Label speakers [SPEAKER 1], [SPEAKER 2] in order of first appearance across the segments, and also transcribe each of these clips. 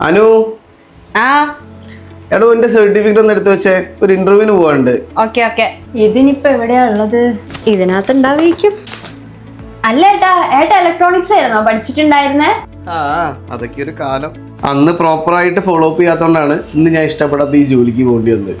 [SPEAKER 1] അനു?
[SPEAKER 2] ആ.
[SPEAKER 1] എടോ എന്റെ സർട്ടിഫിക്കറ്റ് ഒന്ന് എടുത്തു വെച്ചേ. ഒരു ഇന്റർവ്യൂവിന് പോവാണ്ട്
[SPEAKER 2] ഓക്കെ ഓക്കെ. ഇതിനിപ്പോ എവിടെയാ ഉള്ളത്? ഇതിനകത്ത് ഉണ്ടാവുമായിരിക്കും അല്ല ഏട്ടാ ഏട്ടാ ഇലക്ട്രോണിക്സ് ആയിരുന്നോ? പഠിച്ചിട്ടുണ്ടായിരുന്നേ?
[SPEAKER 1] ആ അതൊക്കെ ഒരു കാലം. അന്ന് പ്രോപ്പറായിട്ട് ഫോളോ അപ്പ് ചെയ്യാത്തോണ്ടാണ് ഇന്ന് ഞാൻ ഇഷ്ടപ്പെടാത്ത ഈ ജോലിക്ക് പോകേണ്ടി വന്നത്.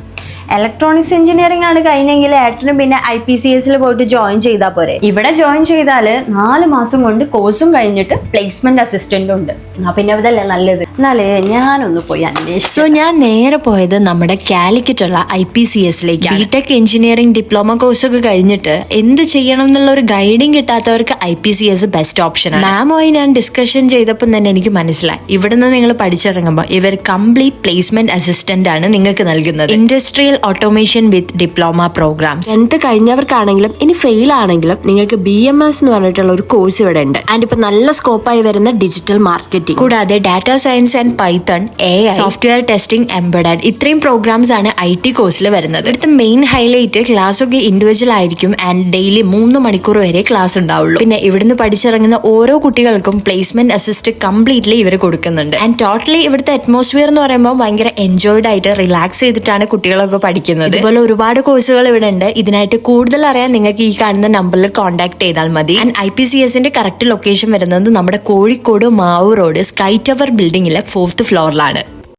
[SPEAKER 2] ഇലക്ട്രോണിക്സ് എഞ്ചിനീയറിംഗ് ആണ് കഴിഞ്ഞെങ്കിൽ ഏട്ടനും പിന്നെ ഐ പി സി എസിൽ പോയിട്ട് ജോയിൻ ചെയ്താൽ പോരെ. ഇവിടെ ജോയിൻ ചെയ്താൽ നാല് മാസം കൊണ്ട് കോഴ്സും കഴിഞ്ഞിട്ട് പ്ലേസ്മെന്റ് അസിസ്റ്റന്റും ഉണ്ട്. എന്നാ പിന്നെ ഇതല്ലേ നല്ലത്? എന്നാലേ ഞാനൊന്ന് പോയി അന്വേഷിച്ചു
[SPEAKER 3] സോ ഞാൻ നേരെ പോയത് നമ്മുടെ കാലിക്കറ്റുള്ള ഐ പി സി എസിലേക്ക് ബിടെക് എഞ്ചിനീയറിംഗ് ഡിപ്ലോമ കോഴ്സ് ഒക്കെ കഴിഞ്ഞിട്ട് എന്ത് ചെയ്യണം എന്നുള്ള ഒരു guiding കിട്ടാത്തവർക്ക് I P C S best option മാമുമായി ഞാൻ ഡിസ്കഷൻ ചെയ്തപ്പോൾ തന്നെ എനിക്ക് മനസ്സിലായി. ഇവിടുന്ന് നിങ്ങൾ പഠിച്ചിറങ്ങുമ്പോൾ ഇവർ കംപ്ലീറ്റ് പ്ലേസ്മെന്റ് അസിസ്റ്റന്റ് ആണ് നിങ്ങൾക്ക് നൽകുന്നത്. Industrial automation with diploma programmes
[SPEAKER 4] tenth കഴിഞ്ഞവർക്കാണെങ്കിലും ഇനി ഫെയിൽ ആണെങ്കിലും നിങ്ങൾക്ക് ബി എം എസ് എന്ന് പറഞ്ഞിട്ടുള്ള ഒരു കോഴ്സ് ഇവിടെ ഉണ്ട്. ആൻഡ് ഇപ്പൊ നല്ല സ്കോപ്പായി വരുന്ന ഡിജിറ്റൽ മാർക്കറ്റിംഗ്
[SPEAKER 3] കൂടാതെ data science and Python a software testing embedded ഇത്രയും പ്രോഗ്രാംസ് ആണ് ഐ ടി കോഴ്സിൽ വരുന്നത്. ഇവിടുത്തെ മെയിൻ ഹൈലൈറ്റ് ക്ലാസ് ഒക്കെ ഇൻഡിവിജ്വൽ ആയിരിക്കും ആൻഡ് ഡെയിലി മൂന്ന് മണിക്കൂർ വരെ ക്ലാസ് ഉണ്ടാവുള്ളൂ. പിന്നെ ഇവിടുന്ന് പഠിച്ചിറങ്ങുന്ന ഓരോ കുട്ടികൾക്കും പ്ലേസ്മെന്റ് അസിസ്റ്റ് കംപ്ലീറ്റ്ലി ഇവർ കൊടുക്കുന്നുണ്ട്. ആൻഡ് ടോട്ടലി ഇവിടുത്തെ അറ്റ്മോസ്ഫിയർ എന്ന് പറയുമ്പോൾ ഭയങ്കര എൻജോയ്ഡ് ആയിട്ട് റിലാക്സ് ചെയ്തിട്ടാണ് കുട്ടികളൊക്കെ പഠിക്കുന്നത്. ഇതുപോലെ ഒരുപാട് കോഴ്സുകൾ ഇവിടെ ഉണ്ട് ഇതിനായിട്ട് കൂടുതൽ അറിയാൻ നിങ്ങൾക്ക് ഈ കാണുന്ന നമ്പറിൽ കോൺടാക്ട് ചെയ്താൽ മതി. ആൻഡ് ഐ പി സി എസിന്റെ കറക്റ്റ് ലൊക്കേഷൻ വരുന്നത് നമ്മുടെ Kozhikode Mavoor road sky tower ബിൽഡിംഗിലെ fourth ഫ്ലോറിലാണ്